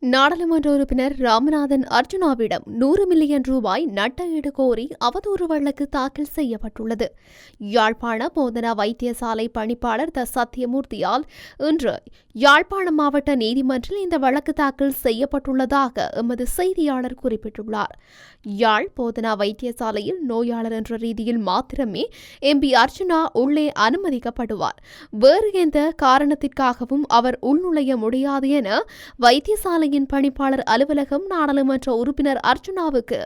நாடாளுமன்ற உறுப்பினர் ராமநாதன் அர்ஜுனாவிடம் நூறு மில்லியன் ரூபாய் நட்ட ஈடு கோரி அவதூறு வழக்கு தாக்கல் செய்யப்பட்டுள்ளது. யாழ்ப்பாண போதனா வைத்தியசாலை பணிப்பாளர் த. சத்தியமூர்த்தியால் இன்று யாழ்ப்பாணம் மாவட்ட நீதிமன்றில் இந்த வழக்கு தாக்கல் செய்யப்பட்டுள்ளதாக எமது செய்தியாளர் குறிப்பிட்டுள்ளார். யாழ் போதனா வைத்தியசாலையில் நோயாளர் என்ற ரீதியில் மாத்திரமே எம்பி அர்ஜுனா உள்ளே அனுமதிக்கப்படுவார். வேறு எந்த காரணத்திற்காகவும் அவர் உள்நுழைய முடியாது என வைத்தியசாலை வைத்தியசாலையின் பணிப்பாளர் அலுவலகம் நாடாளுமன்ற உறுப்பினர் அர்ஜுனாவுக்கு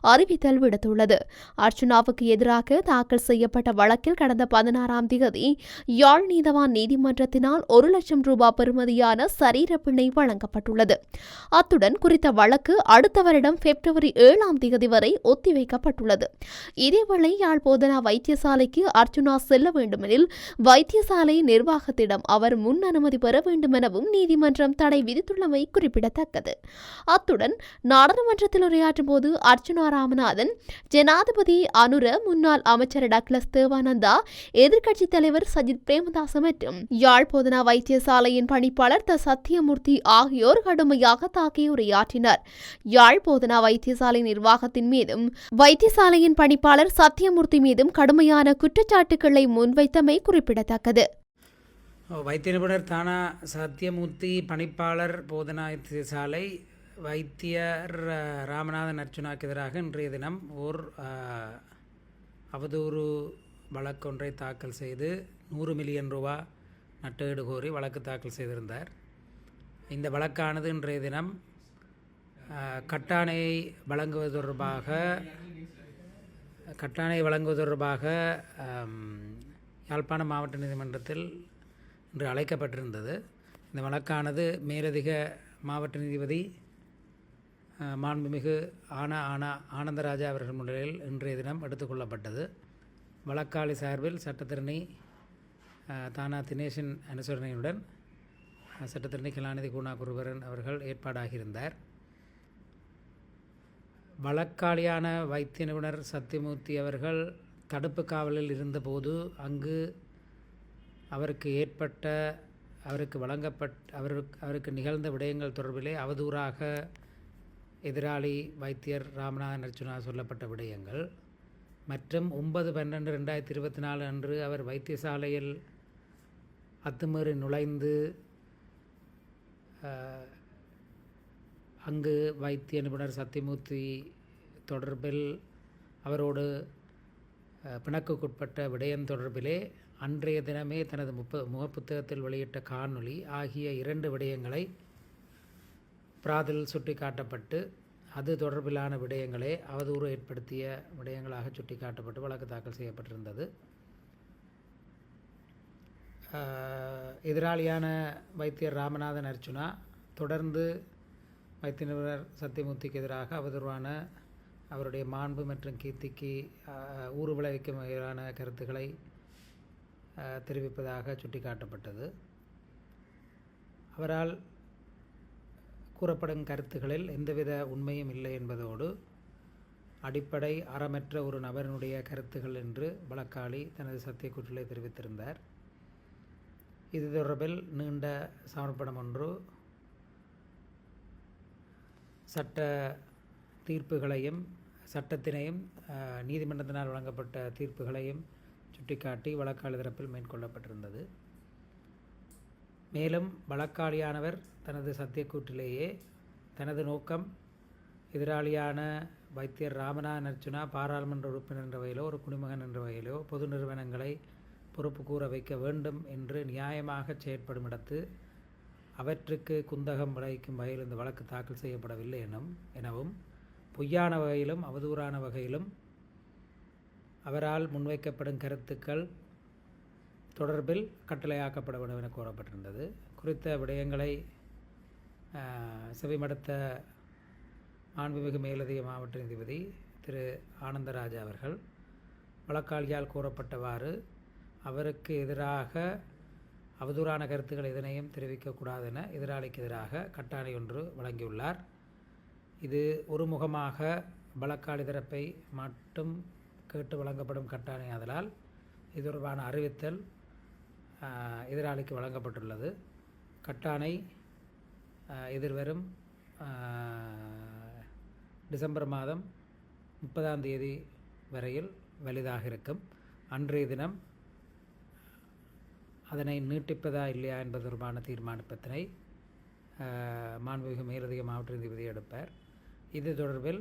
அறிவித்தல் விடுத்துள்ளது. அர்ஜுனாவுக்கு எதிராக தாக்கல் செய்யப்பட்ட வழக்கில் கடந்த பதினாறாம் தேதி யாழ் நீதவான் நீதிமன்றத்தினால் ஒரு லட்சம் ரூபாய் பெறுமதியான சரீர பிணை வழங்கப்பட்டுள்ளது. அத்துடன் குறித்த வழக்கு அடுத்த வருடம் பிப்ரவரி ஏழாம் தேதி வரை ஒத்திவைக்கப்பட்டுள்ளது. இதேவேளை யாழ் போதனா வைத்தியசாலைக்கு அர்ஜுனா செல்ல வேண்டுமெனில் வைத்தியசாலை நிர்வாகத்திடம் அவர் முன் அனுமதி பெற வேண்டுமெனவும் நீதிமன்றம் தடை விதித்துள்ளமை குறிப்பிடத்தக்கது. அத்துடன் நாடாளுமன்றத்தில் உரையாற்றும் போது அர்ச்சுனா ராமநாதன் ஜனாதிபதி அனுர முன்னாள் அமைச்சர் டக்ளஸ் தேவானந்தா எதிர்க்கட்சித் தலைவர் சஜித் பிரேமதாச மற்றும் யாழ் போதனா வைத்தியசாலையின் பணிப்பாளர் த சத்தியமூர்த்தி ஆகியோர் கடுமையாக தாக்கி உரையாற்றினர். யாழ் போதனா வைத்தியசாலை நிர்வாகத்தின் மீதும் வைத்தியசாலையின் பணிப்பாளர் சத்தியமூர்த்தி மீதும் கடுமையான குற்றச்சாட்டுக்களை முன்வைத்தமை குறிப்பிடத்தக்கது. வைத்திய நிபுணர் தானா சத்தியமூர்த்தி பணிப்பாளர் போதனா சாலை வைத்தியர் ராமநாதன் அர்ச்சுனாக்கு எதிராக இன்றைய தினம் ஓர் அவதூறு வழக்கொன்றை தாக்கல் செய்து நூறு மில்லியன் ரூபா நட்டஈடு கோரி வழக்கு தாக்கல் செய்திருந்தார். இந்த வழக்கானது இன்றைய தினம் கட்டாணையை வழங்குவது தொடர்பாக கட்டாணை வழங்குவது தொடர்பாக யாழ்ப்பாணம் மாவட்ட நீதிமன்றத்தில் என்று அழைக்கப்பட்டிருந்தது. இந்த வழக்கானது மேலதிக மாவட்ட நீதிபதி மாண்புமிகு ஆனா ஆனா ஆனந்தராஜா அவர்கள் முன்னிலையில் இன்றைய தினம் எடுத்துக்கொள்ளப்பட்டது வழக்காளி சார்பில் சட்டத்திரணி தானா தினேஷன் அனுசரணையுடன் ஆ, சட்டத்திரணி கலாநிதி குணா குருபரன் அவர்கள் ஏற்பாடாகியிருந்தார். வழக்காளியான வைத்திய நிபுணர் சத்தியமூர்த்தி அவர்கள் தடுப்பு காவலில் இருந்தபோது அங்கு அவருக்கு ஏற்பட்ட அவருக்கு வழங்கப்பட் அவருக்கு அவருக்கு நிகழ்ந்த விடயங்கள் தொடர்பிலே அவதூறாக எதிராளி வைத்தியர் ராமநாதன் அர்ச்சுனா சொல்லப்பட்ட விடயங்கள். மற்றும் ஒன்பது பன்னெண்டு ரெண்டாயிரத்தி இருபத்தி நாலு அன்று அவர் வைத்தியசாலையில் அத்துமீறி நுழைந்து அங்கு வைத்திய நிபுணர் சத்தியமூர்த்தி தொடர்பில் அவரோடு பிணக்குக்குட்பட்ட விடயம் தொடர்பிலே அன்றைய தினமே தனது முப்ப முகப்புத்தகத்தில் வெளியிட்ட காணொளி ஆகிய இரண்டு விடயங்களை பிராதில் சுட்டிக்காட்டப்பட்டு அது தொடர்பிலான விடயங்களே அவதூறு ஏற்படுத்திய விடயங்களாக சுட்டிக்காட்டப்பட்டு வழக்கு தாக்கல் செய்யப்பட்டிருந்தது. எதிராளியான வைத்தியர் ராமநாதன் அர்ச்சுனா தொடர்ந்து வைத்திய நிபுணர் சத்தியமூர்த்திக்கு எதிராக அவதூறான அவருடைய மாண்பு மற்றும் கீர்த்திக்கு ஊறுவிளைவிக்கும் வகையிலான கருத்துக்களை தெரிவிப்பதாக சுட்டிக்காட்டப்பட்டது. அவரால் கூறப்படும் கருத்துக்களில் எந்தவித உண்மையும் இல்லை என்பதோடு அடிப்படை அறமற்ற ஒரு நபரினுடைய கருத்துகள் என்று வழக்காளி தனது சத்தியக்கூற்றிலே தெரிவித்திருந்தார். இது தொடர்பில் நீண்ட சமர்ப்பணம் ஒன்று சட்ட தீர்ப்புகளையும் சட்டத்தினையும் நீதிமன்றத்தினால் வழங்கப்பட்ட தீர்ப்புகளையும் சுட்டிக்காட்டி வழக்காளி தரப்பில் மேற்கொள்ளப்பட்டிருந்தது. மேலும் வழக்காளியானவர் தனது சத்தியக்கூற்றிலேயே தனது நோக்கம் எதிராளியான வைத்தியர் ராமநாதன் அர்ச்சுனா பாராளுமன்ற உறுப்பினர் என்ற வகையிலோ ஒரு குடிமகன் என்ற வகையிலோ பொது நிறுவனங்களை பொறுப்பு கூற வைக்க வேண்டும் என்று நியாயமாக செயற்படும் இடத்து அவற்றுக்கு குந்தகம் விளைவிக்கும் வகையில் இந்த வழக்கு தாக்கல் செய்யப்படவில்லை எனும் எனவும் பொய்யான வகையிலும் அவதூறான வகையிலும் அவரால் முன்வைக்கப்படும் கருத்துக்கள் தொடர்பில் கட்டளையாக்கப்பட வேண்டும் என கோரப்பட்டிருந்தது குறித்த விடயங்களை செவிமடுத்த மாண்புமிகு மேலதிக மாவட்ட நீதிபதி திரு. ஆனந்தராஜா அவர்கள் வழக்காளியால் கூறப்பட்டவாறு அவருக்கு எதிராக அவதூறான கருத்துக்கள் எதனையும் தெரிவிக்கக்கூடாது என எதிராளிக்கு எதிராக கட்டாணை ஒன்று வழங்கியுள்ளார். இது ஒருமுகமாக வழக்காளி தரப்பை மட்டும் கேட்டு வழங்கப்படும் கட்டாணை ஆதலால் இது தொடர்பான அறிவித்தல் எதிராளிக்கு வழங்கப்பட்டுள்ளது. கட்டாணை எதிர்வரும் டிசம்பர் மாதம் முப்பதாம் தேதி வரையில் வலிதாக இருக்கும். அன்றைய தினம் அதனை நீட்டிப்பதா இல்லையா என்பது தொடர்பான தீர்மானத்தினை மாண்புமிகு மேலதிக மாவட்ட நீதிபதி எடுப்பார். இது தொடர்பில்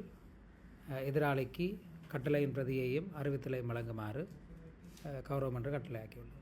எதிராளிக்கு கட்டளையின் பிரதியையும் அறிவித்தலையும் வழங்குமாறு கௌரவமன்று கட்டளையாக்கியுள்ளது